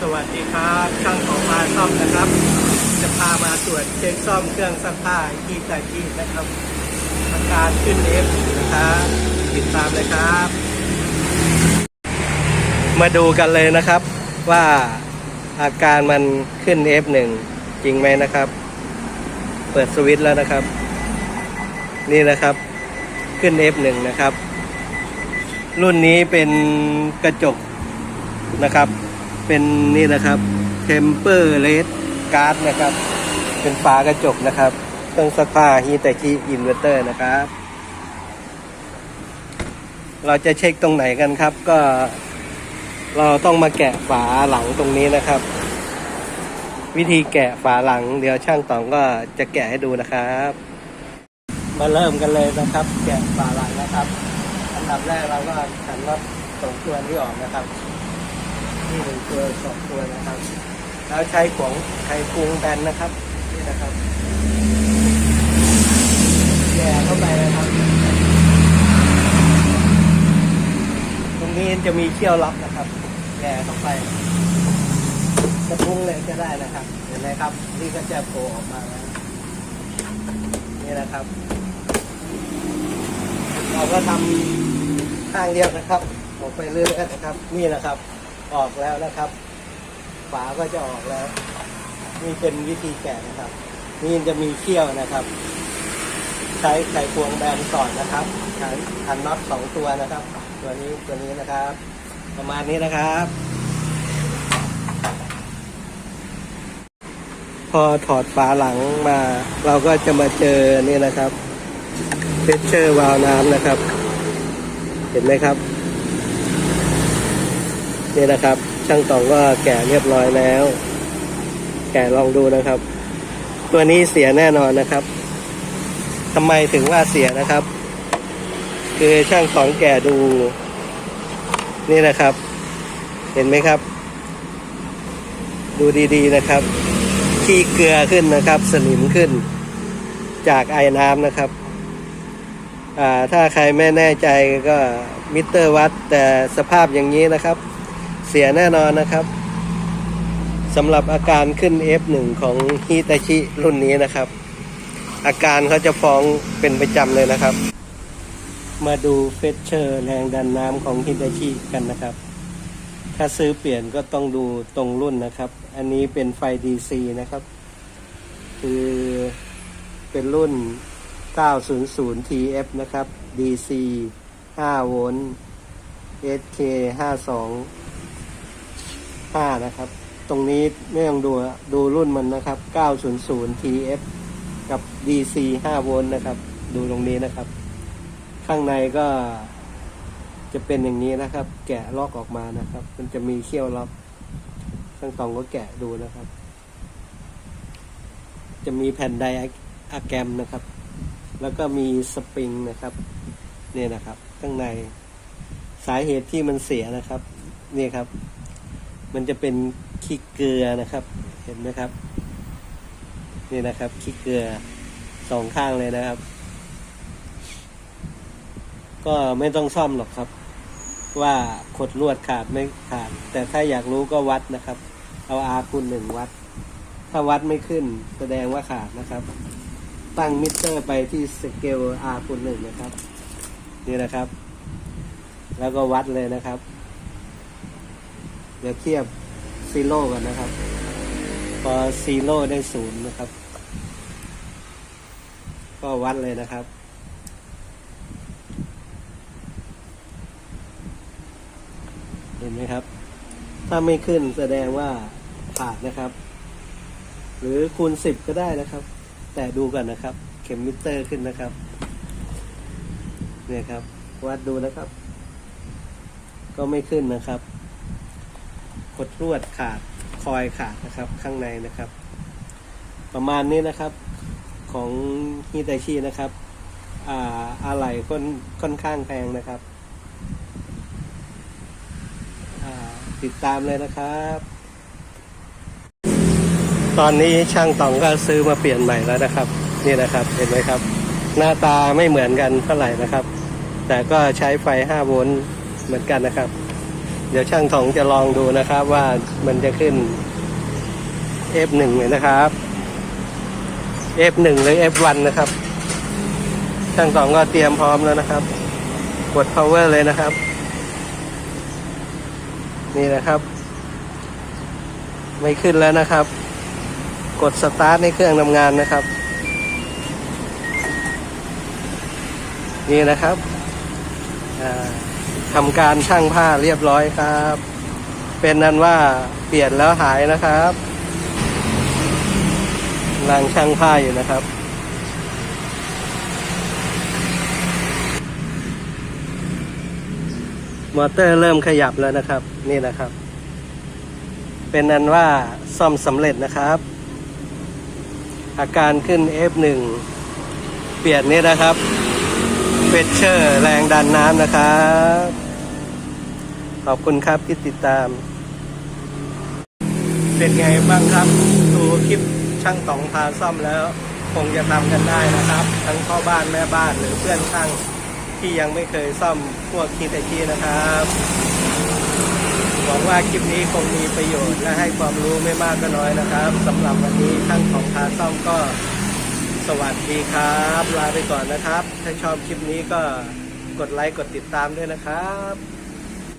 สวัสดีครับช่างของมาซ่อมนะครับ จะพามาตรวจเช็คซ่อมเครื่องซักผ้าที่ตาจีนะครับอาการขึ้นเอฟนะครับติดตามเลยครับ มาดูกันเลยนะครับว่าอาการมันขึ้น F1 จริงไหมนะครับ เปิดสวิตช์แล้วนะครับ นี่นะครับขึ้น F1 นะครับ รุ่นนี้เป็นกระจกนะครับ เป็นนี่นะครับ Temper Red Guard นะครับ เป็นฝากระจกนะครับเครื่องซักผ้าฮีแต c ีอินเวอร์เตอร์นะครับ เราจะเช็คตรงไหนกันครับ ก็ เราต้องมาแกะฝาหลังตรงนี้นะครับ วิธีแกะฝาหลัง เดี๋ยวช่างตองก็จะแกะให้ดูนะครับ มาเริ่มกันเลยนะครับ แกะฝาหลังนะครับอันดับแรกเราก็ขันน็อตสองตัวนี้ออกนะครับ นี่หนึ่งตัวสองตัวนะครับ แล้วใช้ของไขควงแบนนะครับนี่นะครับแย่เข้าไปนะครับ ตรงนี้จะมีเขี้ยวล็อกนะครับแย่เข้าไปจะพุ่งเลยก็ได้นะครับ เห็นไหมครับ นี่ก็จะโผล่ออกมาแล้วนี่นะครับ เราก็ทำข้างเดียวนะครับ ออกไปเรื่อยๆนะครับ นี่นะครับ ออกแล้วนะครับ ฝาก็จะออกแล้ว นี่เป็นวิธีแกะนะครับ นี่จะมีเขี้ยวนะครับ ใช้ไขควงแบนสอดนะครับขันขันน็อตสองตัวนะครับ ตัวนี้ตัวนี้นะครับ ประมาณนี้นะครับ พอถอดฝาหลังมา เราก็จะมาเจอนี่นะครับเพชเชอร์วาล์วน้ำนะครับ เห็นไหมครับ นี่นะครับ ช่างตองก็แกะเรียบร้อยแล้ว แกะลองดูนะครับ ตัวนี้เสียแน่นอนนะครับทำไมถึงว่าเสียนะครับ คือช่างตองแกะดู นี่นะครับ เห็นไหมครับ ดูดีๆนะครับ ขี้เกลือขึ้นนะครับ สนิมขึ้น จากไอ้น้ำนะครับอ่าถ้าใครไม่แน่ใจก็มิเตอร์วัดแต่สภาพอย่างนี้นะครับ เสียแน่นอนนะครับสำหรับอาการขึ้น F1 ของฮิตาชิรุ่นนี้นะครับ อาการเขาจะฟ้องเป็นประจำเลยนะครับ มาดูเฟชเชอร์แรงดันน้ำของฮิตาชิกันนะครับ ถ้าซื้อเปลี่ยนก็ต้องดูตรงรุ่นนะครับ อันนี้เป็นไฟ DC นะครับ คือเป็นรุ่น 900 TF นะครับ DC 5โวลต์ SK 52 5นะครับ ตรงนี้ไม่ต้องดูดูรุ่นมันนะครับ 900 TF กับ DC 5โวลต์นะครับ ดูตรงนี้นะครับ ข้างในก็จะเป็นอย่างนี้นะครับ แกะลอกออกมานะครับ มันจะมีเขี้ยวล็อกช่างตองก็แกะดูนะครับ จะมีแผ่นไดอะแกรมนะครับ แล้วก็มีสปริงนะครับเนี่ยนะครับ ข้างในสาเหตุที่มันเสียนะครับ นี่ครับ มันจะเป็นขี้เกลือนะครับ เห็นไหมครับ นี่นะครับขี้เกลือสองข้างเลยนะครับ ก็ไม่ต้องซ่อมหรอกครับ ว่าขดลวดขาดไม่ขาด แต่ถ้าอยากรู้ก็วัดนะครับ เอาอาคูณหนึ่งวัด ถ้าวัดไม่ขึ้นแสดงว่าขาดนะครับ ตั้งมิเตอร์ไปที่สเกล R คูณหนึ่งนะครับ นี่นะครับ แล้วก็วัดเลยนะครับ ดี๋ยวเทียบซีโร่กันนะครับ พอซีโร่ได้ศูนย์นะครับ ก็วัดเลยนะครับ เห็นไหมครับ ถ้าไม่ขึ้นแสดงว่าขาดนะครับ หรือคูณสิบก็ได้นะครับ แต่ดูกันนะครับ เข็มมิเตอร์ขึ้นนะครับ เนี่ยครับ วัดดูนะครับ ก็ไม่ขึ้นนะครับ กดรวดขาดคอยขาดนะครับข้างในนะครับ ประมาณนี้นะครับของฮิตาชินะครับอ่าอะไหล่ค่อนค่อนข้างแพงนะครับติดตามเลยนะครับ ตอนนี้ช่างตองก็ซื้อมาเปลี่ยนใหม่แล้วนะครับ นี่นะครับเห็นไหมครับ หน้าตาไม่เหมือนกันเท่าไหร่นะครับ แต่ก็ใช้ไฟ 5 โวลต์เหมือนกันนะครับ เดี๋ยวช่างถองจะลองดูนะครับว่ามันจะขึ้น F1 เลยนะครับ F1 หรือ F1 นะครับ ช่างตองก็เตรียมพร้อมแล้วนะครับ กด power เลยนะครับ นี่นะครับ ไม่ขึ้นแล้วนะครับ กด start ในเครื่องทำงานนะครับ นี่นะครับอ่า ทำการช่างผ้าเรียบร้อยครับ เป็นนั้นว่าเปลี่ยนแล้วหายนะครับกำลังช่างผ้าอยู่นะครับ มอเตอร์เริ่มขยับแล้วนะครับ นี่นะครับ เป็นนั้นว่าซ่อมสำเร็จนะครับ อาการขึ้น F1 เปลี่ยนนี่นะครับเฟชเชอร์แรงดันน้ำนะครับ ขอบคุณครับที่ติดตาม เป็นไงบ้างครับดูคลิปช่างตองพาซ่อมแล้ว คงจะทำกันได้นะครับ ทั้งพ่อบ้านแม่บ้านหรือเพื่อนช่างที่ยังไม่เคยซ่อมพวกคิดไอทีนะครับหวังว่าคลิปนี้คงมีประโยชน์และให้ความรู้ไม่มากก็น้อยนะครับสำหรับวันนี้ช่างของพาซ่อมก็สวัสดีครับ ลาไปก่อนนะครับ ถ้าชอบคลิปนี้ก็กดไลค์กดติดตามด้วยนะครับ